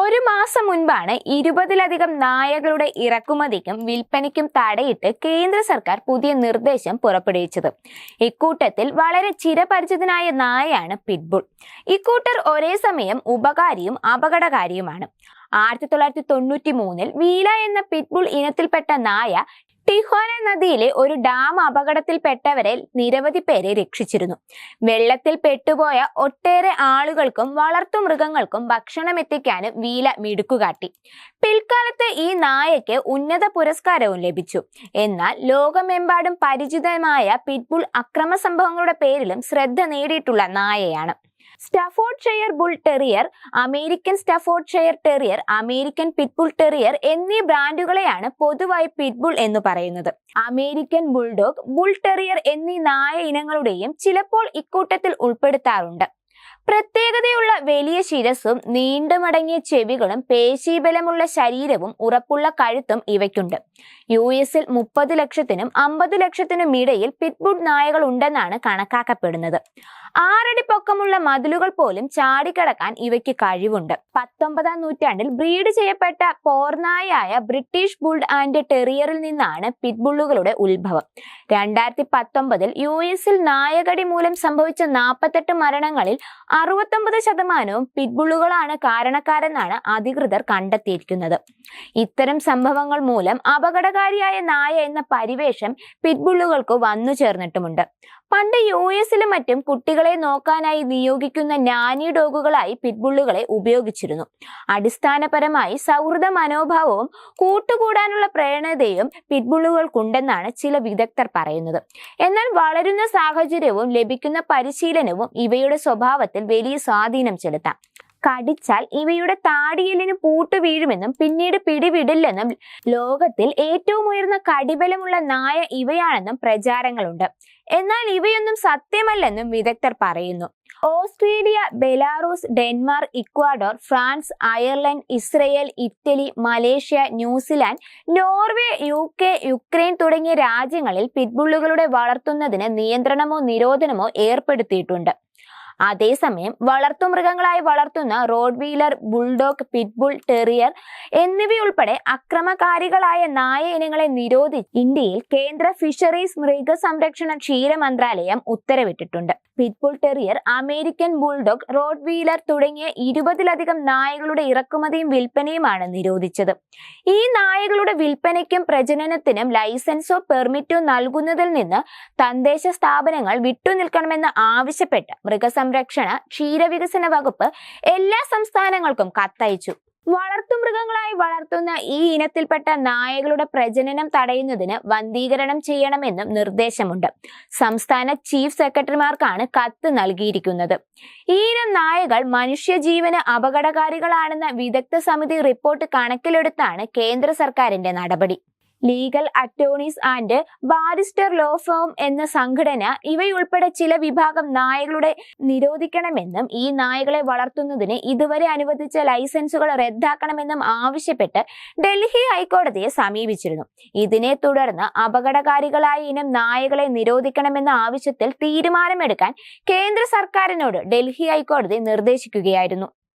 ഒരു മാസം മുൻപാണ് ഇരുപതിലധികം നായകളുടെ ഇറക്കുമതിക്കും വിൽപ്പനയ്ക്കും തടയിട്ട് കേന്ദ്ര സർക്കാർ പുതിയ നിർദ്ദേശം പുറപ്പെടുവിച്ചത്. ഇക്കൂട്ടത്തിൽ വളരെ ചിരപരിചിതനായ നായയാണ് പിറ്റ്ബുൾ ഇക്കൂട്ടർ ഒരേ സമയം ഉപകാരിയും അപകടകാരിയുമാണ്. ആയിരത്തി തൊള്ളായിരത്തി തൊണ്ണൂറ്റി മൂന്നിൽ വീല എന്ന പിറ്റ്ബുൾ ഇനത്തിൽപ്പെട്ട നായ ടിഹോന നദിയിലെ ഒരു ഡാം അപകടത്തിൽപ്പെട്ടവരെ നിരവധി പേരെ രക്ഷിച്ചിരുന്നു. വെള്ളത്തിൽ പെട്ടുപോയ ഒട്ടേറെ ആളുകൾക്കും വളർത്തു മൃഗങ്ങൾക്കും ഭക്ഷണം എത്തിക്കാനും വീല മിടുക്കുകാട്ടി പിൽക്കാലത്ത് ഈ നായയ്ക്ക് ഉന്നത പുരസ്കാരവും ലഭിച്ചു. എന്നാൽ ലോകമെമ്പാടും പരിചിതമായ പിറ്റ്ബുൾ അക്രമ സംഭവങ്ങളുടെ പേരിലും ശ്രദ്ധ നേടിയിട്ടുള്ള നായയാണ്. Staffordshire bull terrier American Staffordshire terrier American pitbull terrier എന്നീ ബ്രാൻഡുകളെയാണ് പൊതുവായി പിറ്റ്ബുൾ എന്ന് പറയുന്നത്. അമേരിക്കൻ ബുൾഡോഗ് ബുൾ ടെറിയർ എന്നീ നായ ഇനങ്ങളുടെയും ചിലപ്പോൾ ഇക്കൂട്ടത്തിൽ ഉൾപ്പെടുത്താറുണ്ട്. പ്രത്യേകതയുള്ള വലിയ ശിരസും നീണ്ടുമടങ്ങിയ ചെവികളും പേശീബലമുള്ള ശരീരവും ഉറപ്പുള്ള കഴുത്തും ഇവയ്ക്കുണ്ട്. യു എസിൽ മുപ്പത് ലക്ഷത്തിനും അമ്പത് ലക്ഷത്തിനും ഇടയിൽ പിറ്റ്ബുഡ് നായകൾ ഉണ്ടെന്നാണ് കണക്കാക്കപ്പെടുന്നത്. ആറടി പൊക്കമുള്ള മതിലുകൾ പോലും ചാടിക്കടക്കാൻ ഇവയ്ക്ക് കഴിവുണ്ട്. പത്തൊമ്പതാം നൂറ്റാണ്ടിൽ ബ്രീഡ് ചെയ്യപ്പെട്ട പോർനായായ ബ്രിട്ടീഷ് ബുൾഡ് ആൻഡ് ടെറിയറിൽ നിന്നാണ് പിറ്റ്ബുള്ളുകളുടെ ഉത്ഭവം. രണ്ടായിരത്തി പത്തൊമ്പതിൽ യു എസിൽ നായകടി മൂലം സംഭവിച്ച നാൽപ്പത്തെട്ട് മരണങ്ങളിൽ അറുപത്തൊമ്പത് ശതമാനവും പിറ്റ്ബുള്ളുകളാണ് കാരണക്കാരെന്നാണ് അധികൃതർ കണ്ടെത്തിയിരിക്കുന്നത്. ഇത്തരം സംഭവങ്ങൾ മൂലം അപകടകാരിയായ നായ എന്ന പരിവേഷം പിറ്റ്ബുള്ളുകൾക്ക് വന്നു ചേർന്നിട്ടുമുണ്ട്. പണ്ട് യു എസിലും മറ്റും കുട്ടികളെ നോക്കാനായി നിയോഗിക്കുന്ന നാനി ഡോഗുകളായി പിറ്റ്ബുള്ളുകളെ ഉപയോഗിച്ചിരുന്നു. അടിസ്ഥാനപരമായി സൗഹൃദ മനോഭാവവും കൂട്ടുകൂടാനുള്ള പ്രേരണതയും പിറ്റ്ബുള്ളുകൾക്കുണ്ടെന്നാണ് ചില വിദഗ്ധർ പറയുന്നത്. എന്നാൽ വളരുന്ന സാഹചര്യവും ലഭിക്കുന്ന പരിശീലനവും ഇവയുടെ സ്വഭാവത്തിൽ വലിയ സ്വാധീനം ചെലുത്താം. കടിച്ചാൽ ഇവയുടെ താടിയെല്ലിന് പൂട്ട് വീഴുമെന്നും പിന്നീട് പിടിവിടില്ലെന്നും ലോകത്തിൽ ഏറ്റവും ഉയർന്ന കടിബലമുള്ള നായ ഇവയാണെന്നും പ്രചാരങ്ങളുണ്ട്. എന്നാൽ ഇവയൊന്നും സത്യമല്ലെന്നും വിദഗ്ധർ പറയുന്നു. Australia Belarus Denmark Ecuador France Ireland Israel Italy Malaysia New Zealand Norway U K Ukraine തുടങ്ങിയ രാജ്യങ്ങളിൽ പിറ്റ്ബുള്ളുകളുടെ വളർത്തുന്നതിന് നിയന്ത്രണമോ നിരോധനമോ ഏർപ്പെടുത്തിയിട്ടുണ്ട്. അതേസമയം വളർത്തുമൃഗങ്ങളായി വളർത്തുന്ന road wheeler bulldog pit bull terrier എന്നിവയുൾപ്പെടെ അക്രമകാരികളായ നായ ഇനങ്ങളെ നിരോധിച്ച് ഇന്ത്യയിൽ കേന്ദ്ര ഫിഷറീസ് മൃഗസംരക്ഷണ ക്ഷീര മന്ത്രാലയം ഉത്തരവിട്ടിട്ടുണ്ട്. Pitbull terrier American bulldog Rottweiler തുടങ്ങിയ ഇരുപതിലധികം നായകളുടെ ഇറക്കുമതിയും വിൽപ്പനയുമാണ് നിരോധിച്ചത്. ഈ നായകളുടെ വിൽപ്പനയ്ക്കും പ്രജനനത്തിനും ലൈസൻസോ പെർമിറ്റോ നൽകുന്നതിൽ നിന്ന് തദ്ദേശ സ്ഥാപനങ്ങൾ വിട്ടുനിൽക്കണമെന്ന് ആവശ്യപ്പെട്ട് മൃഗസംരക്ഷണ ക്ഷീരവികസന വകുപ്പ് എല്ലാ സംസ്ഥാനങ്ങൾക്കും കത്തയച്ചു. വളർത്തുമൃഗങ്ങളായി വളർത്തുന്ന ഈ ഇനത്തിൽപ്പെട്ട നായകളുടെ പ്രജനനം തടയുന്നതിന് വന്ധീകരണം ചെയ്യണമെന്നും നിർദ്ദേശമുണ്ട്. സംസ്ഥാന ചീഫ് സെക്രട്ടറിമാർക്കാണ് കത്ത് നൽകിയിരിക്കുന്നത്. ഈ ഇനം നായകൾ മനുഷ്യജീവന് അപകടകാരികളാണെന്ന വിദഗ്ധ സമിതി റിപ്പോർട്ട് കണക്കിലെടുത്താണ് കേന്ദ്ര സർക്കാരിന്റെ നടപടി. Legal attorneys and barrister law firm എന്ന സംഘടന ഇവയുൾപ്പെടെ ചില വിഭാഗം നായകളുടെ നിരോധിക്കണമെന്നും ഈ നായകളെ വളർത്തുന്നതിന് ഇതുവരെ അനുവദിച്ച ലൈസൻസുകൾ റദ്ദാക്കണമെന്നും ആവശ്യപ്പെട്ട് ഡൽഹി ഹൈക്കോടതിയെ സമീപിച്ചിരുന്നു. ഇതിനെ തുടർന്ന് അപകടകാരികളായ ഇനം നായകളെ നിരോധിക്കണമെന്ന ആവശ്യത്തിൽ തീരുമാനമെടുക്കാൻ കേന്ദ്ര സർക്കാരിനോട് ഡൽഹി ഹൈക്കോടതി നിർദ്ദേശിക്കുകയായിരുന്നു.